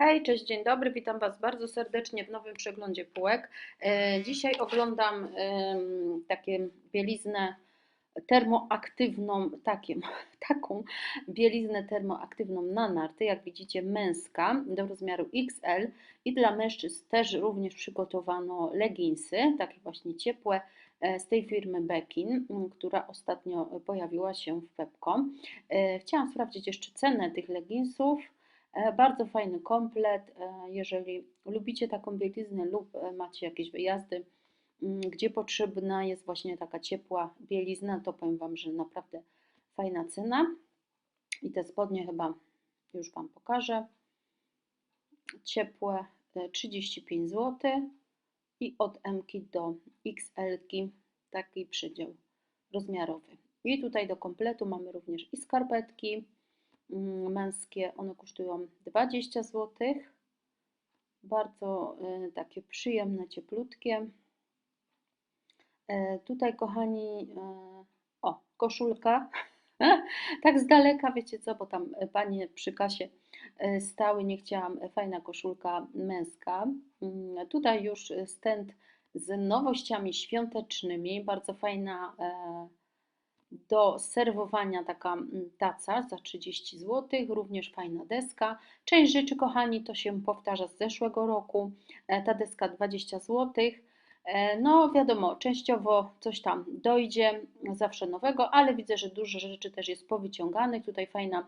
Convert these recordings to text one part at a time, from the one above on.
Hej, cześć, dzień dobry, witam Was bardzo serdecznie w nowym przeglądzie półek. E, Dzisiaj oglądam takie bieliznę termoaktywną, takim, taką bieliznę termoaktywną na narty, jak widzicie męska do rozmiaru XL i dla mężczyzn też również przygotowano leginsy, takie właśnie ciepłe e, z tej firmy Bekin, która ostatnio pojawiła się w Pepco. E, Chciałam sprawdzić jeszcze cenę tych leginsów. E, Bardzo fajny komplet. e, Jeżeli lubicie taką bieliznę lub e, macie jakieś wyjazdy, mm, gdzie potrzebna jest właśnie taka ciepła bielizna, to powiem Wam, że naprawdę fajna cena. I te spodnie chyba już Wam pokażę. Ciepłe e, 35 zł i od M do XL taki przydział rozmiarowy. I tutaj do kompletu mamy również i skarpetki męskie, one kosztują 20 zł. Bardzo y, takie przyjemne, cieplutkie. E, Tutaj, kochani, e, o, koszulka. Tak z daleka, wiecie co, bo tam panie przy kasie e, stały, nie chciałam, fajna koszulka męska. Mm, Tutaj już stent z nowościami świątecznymi, bardzo fajna e, do serwowania taka mm, taca za 30 zł, również fajna deska. Część rzeczy, kochani, to się powtarza z zeszłego roku. E, Ta deska 20 zł. E, No, wiadomo, częściowo coś tam dojdzie, zawsze nowego, ale widzę, że dużo rzeczy też jest powyciąganych. Tutaj fajna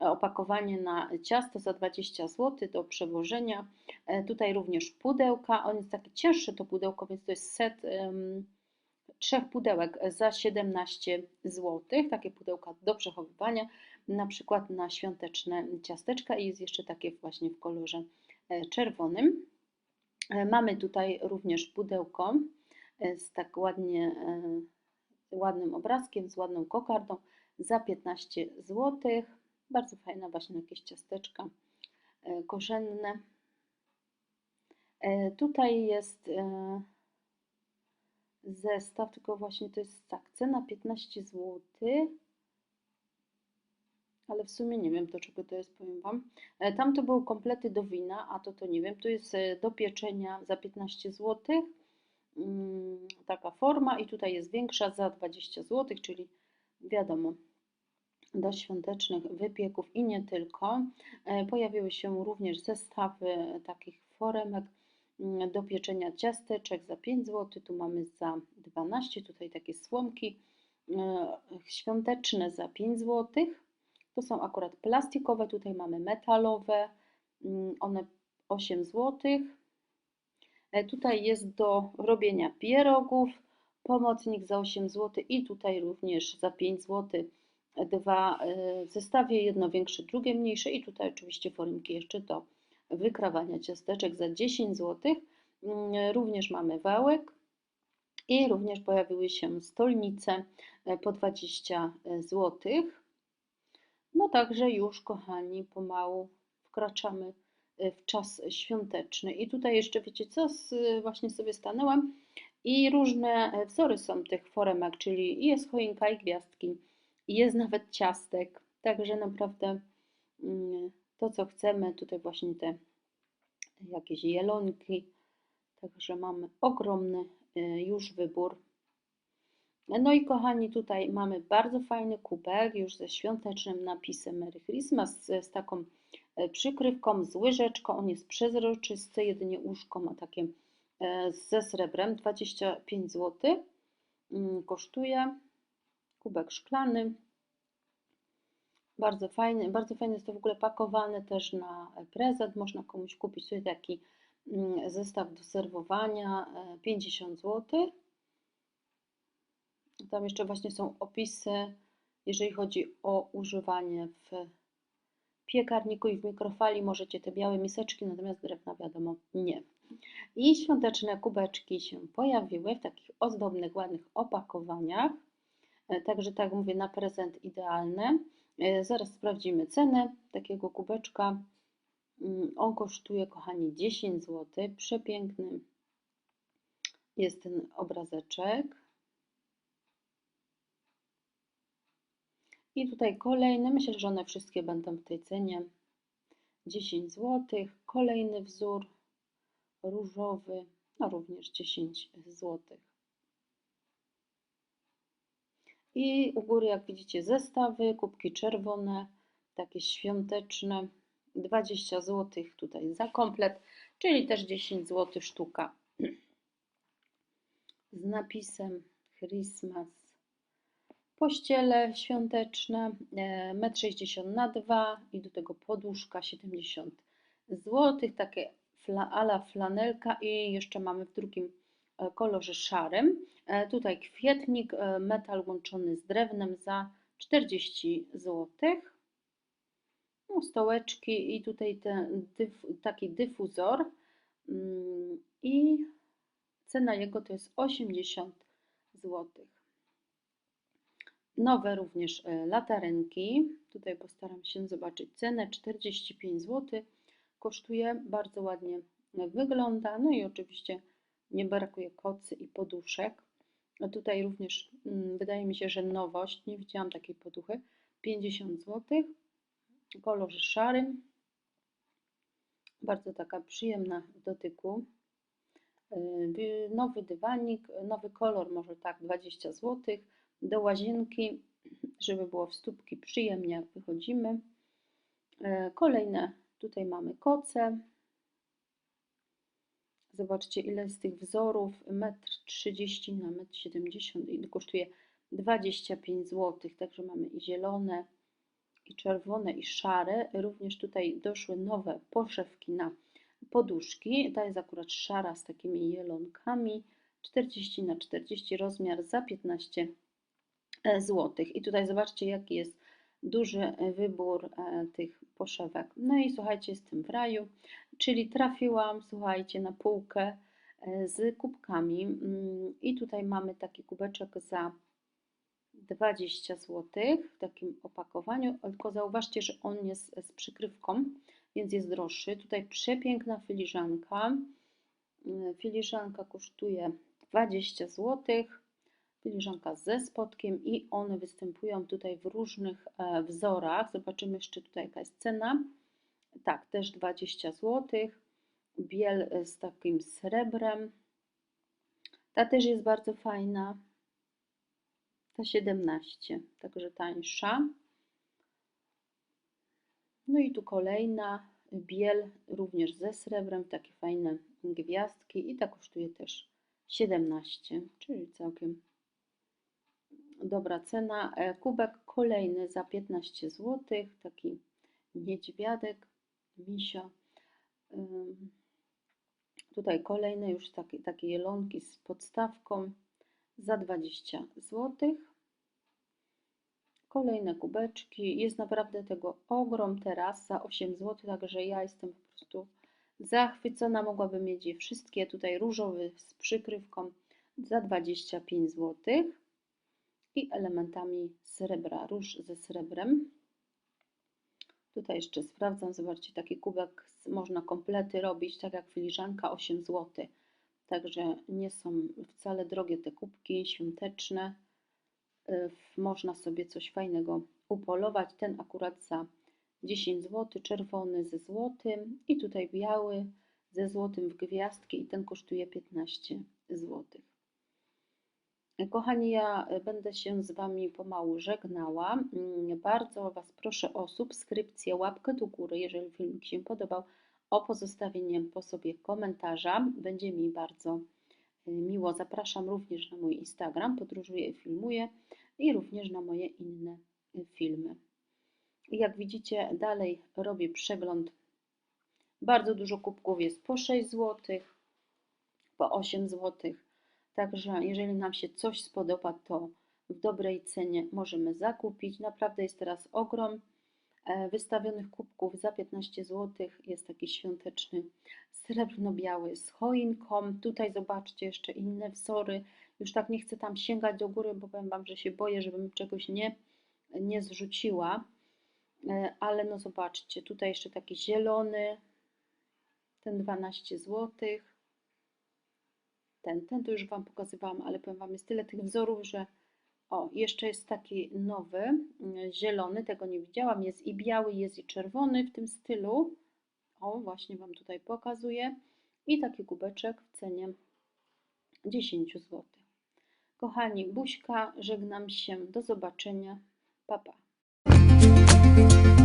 opakowanie na ciasto za 20 zł do przewożenia. E, Tutaj również pudełka. On jest takie cięższe to pudełko, więc to jest set em, trzech pudełek za 17 zł. Takie pudełka do przechowywania, na przykład na świąteczne ciasteczka i jest jeszcze takie właśnie w kolorze e, czerwonym. E, Mamy tutaj również pudełko e, z tak ładnie, ładnym obrazkiem, z ładną kokardą za 15 zł. Bardzo fajna właśnie jakieś ciasteczka korzenne. Tutaj jest zestaw, tylko właśnie to jest tak, cena 15 zł. Ale w sumie nie wiem do czego to jest, powiem Wam. E, Tam to były komplety do wina, a to to nie wiem. Tu jest e, do pieczenia za 15 zł. Mm, Taka forma i tutaj jest większa za 20 zł, czyli wiadomo, do świątecznych wypieków i nie tylko. E, Pojawiły się również zestawy takich foremek do pieczenia ciasteczek za 5 zł. Tu mamy za 12, tutaj takie słomki e, świąteczne za 5 zł. To są akurat plastikowe, tutaj mamy metalowe, mm, one 8 zł. E, Tutaj jest do robienia pierogów, pomocnik za 8 zł i tutaj również za 5 zł dwa e, w zestawie, jedno większe, drugie mniejsze i tutaj oczywiście foremki jeszcze do wykrawania ciasteczek za 10 zł. Mm, Również mamy wałek i również pojawiły się stolnice e, po 20 zł. No także już, kochani, pomału wkraczamy e, w czas świąteczny. I tutaj jeszcze, wiecie co, właśnie sobie stanęłam i różne e, wzory są tych foremek, czyli jest choinka i gwiazdki, jest nawet ciastek. Także naprawdę mm, to, co chcemy, tutaj właśnie te jakieś jelonki. Także mamy ogromny e, już wybór. No i kochani, tutaj mamy bardzo fajny kubek już ze świątecznym napisem Merry Christmas, z, z taką e, przykrywką, z łyżeczką. On jest przezroczysty, jedynie łóżko ma takie e, ze srebrem, 25 zł mm, kosztuje. Kubek szklany. Bardzo fajny, bardzo fajnie jest to w ogóle pakowane też na prezent. Można komuś kupić tutaj taki mm, zestaw do serwowania, e, 50 zł. Tam jeszcze właśnie są opisy, jeżeli chodzi o używanie w piekarniku i w mikrofali. Możecie te białe miseczki, natomiast drewna wiadomo nie. I świąteczne kubeczki się pojawiły w takich ozdobnych, ładnych opakowaniach. E, Także tak mówię, na prezent idealne. E, Zaraz sprawdzimy cenę takiego kubeczka. Mm, On kosztuje, kochani, 10 zł. Przepiękny jest ten obrazeczek. I tutaj kolejne, myślę, że one wszystkie będą w tej cenie 10 zł. Kolejny wzór różowy, no również 10 zł. I u góry, jak widzicie, zestawy, kubki czerwone, takie świąteczne, 20 zł tutaj za komplet, czyli też 10 zł sztuka. Z napisem Christmas. Pościele świąteczne, 1,60 m na 2 i do tego poduszka 70 zł, takie ala flanelka i jeszcze mamy w drugim e, kolorze szarym. E, tutaj kwietnik, e, metal łączony z drewnem za 40 zł. No, stołeczki i tutaj ten dyf, taki dyfuzor mm, i cena jego to jest 80 zł. Nowe również latarenki. Tutaj postaram się zobaczyć cenę 45 zł kosztuje, bardzo ładnie wygląda. No i oczywiście nie brakuje kocy i poduszek. Tutaj również mm, wydaje mi się, że nowość, nie widziałam takiej poduchy, 50 zł, w kolorze szarym, bardzo taka przyjemna w dotyku. Yy, nowy dywanik, nowy kolor, może tak, 20 zł, do łazienki, żeby było w stópki przyjemnie, jak wychodzimy. Yy, kolejne Tutaj mamy koce. Zobaczcie, ile z tych wzorów 1,30 m na 1,70 m i kosztuje 25 zł. Także mamy i zielone, i czerwone, i szare. Również tutaj doszły nowe poszewki na poduszki. Ta jest akurat szara z takimi jelonkami. 40 na 40 rozmiar za 15 zł. I tutaj zobaczcie, jaki jest duży wybór e, tych poszewek. No i słuchajcie, jestem w raju, czyli trafiłam, słuchajcie, na półkę e, z kubkami mm, i tutaj mamy taki kubeczek za 20 zł w takim opakowaniu, tylko zauważcie, że on jest z przykrywką, więc jest droższy. Tutaj przepiękna filiżanka. Mm, filiżanka kosztuje 20 złotych filiżanka ze spodkiem i one występują tutaj w różnych e, wzorach. Zobaczymy jeszcze tutaj jaka jest cena. Tak, też 20 zł. Biel e, z takim srebrem. Ta też jest bardzo fajna. Ta 17, także tańsza. No i tu kolejna biel również ze srebrem, takie fajne gwiazdki i ta kosztuje też 17, czyli całkiem dobra cena. E, kubek kolejny za 15 zł, taki niedźwiadek, misio. Tutaj kolejne już takie, takie jelonki z podstawką za 20 zł. Kolejne kubeczki. Jest naprawdę tego ogrom teraz za 8 zł, także ja jestem po prostu zachwycona. Mogłabym mieć je wszystkie. Tutaj różowy z przykrywką za 25 zł i elementami srebra, róż ze srebrem. Tutaj jeszcze sprawdzam, zobaczcie, taki kubek można komplety robić, tak jak filiżanka 8 zł. Także nie są wcale drogie te kubki świąteczne. Y, można sobie coś fajnego upolować. Ten akurat za 10 zł, czerwony ze złotym i tutaj biały ze złotym w gwiazdki i ten kosztuje 15 zł. Kochani, ja będę się z Wami pomału żegnała. Mm, bardzo Was proszę o subskrypcję, łapkę do góry, jeżeli filmik się podobał, o pozostawienie po sobie komentarza. Będzie mi bardzo e, miło. Zapraszam również na mój Instagram, podróżuję i filmuję i również na moje inne e, filmy. Jak widzicie, dalej robię przegląd. Bardzo dużo kubków jest po 6 zł, po 8 zł Także jeżeli nam się coś spodoba, to w dobrej cenie możemy zakupić. Naprawdę jest teraz ogrom e, wystawionych kubków za 15 zł. Jest taki świąteczny srebrno-biały z choinką. Tutaj zobaczcie jeszcze inne wzory. Już tak nie chcę tam sięgać do góry, bo powiem Wam, że się boję, żebym czegoś nie, nie zrzuciła. E, ale no zobaczcie, tutaj jeszcze taki zielony, ten 12 złotych ten, ten to już Wam pokazywałam, ale powiem Wam, jest tyle tych wzorów, że o, jeszcze jest taki nowy, mm, zielony, tego nie widziałam, jest i biały, jest i czerwony w tym stylu, o, właśnie Wam tutaj pokazuję i taki kubeczek w cenie 10 zł. Kochani, buźka, żegnam się, do zobaczenia, papa. Pa.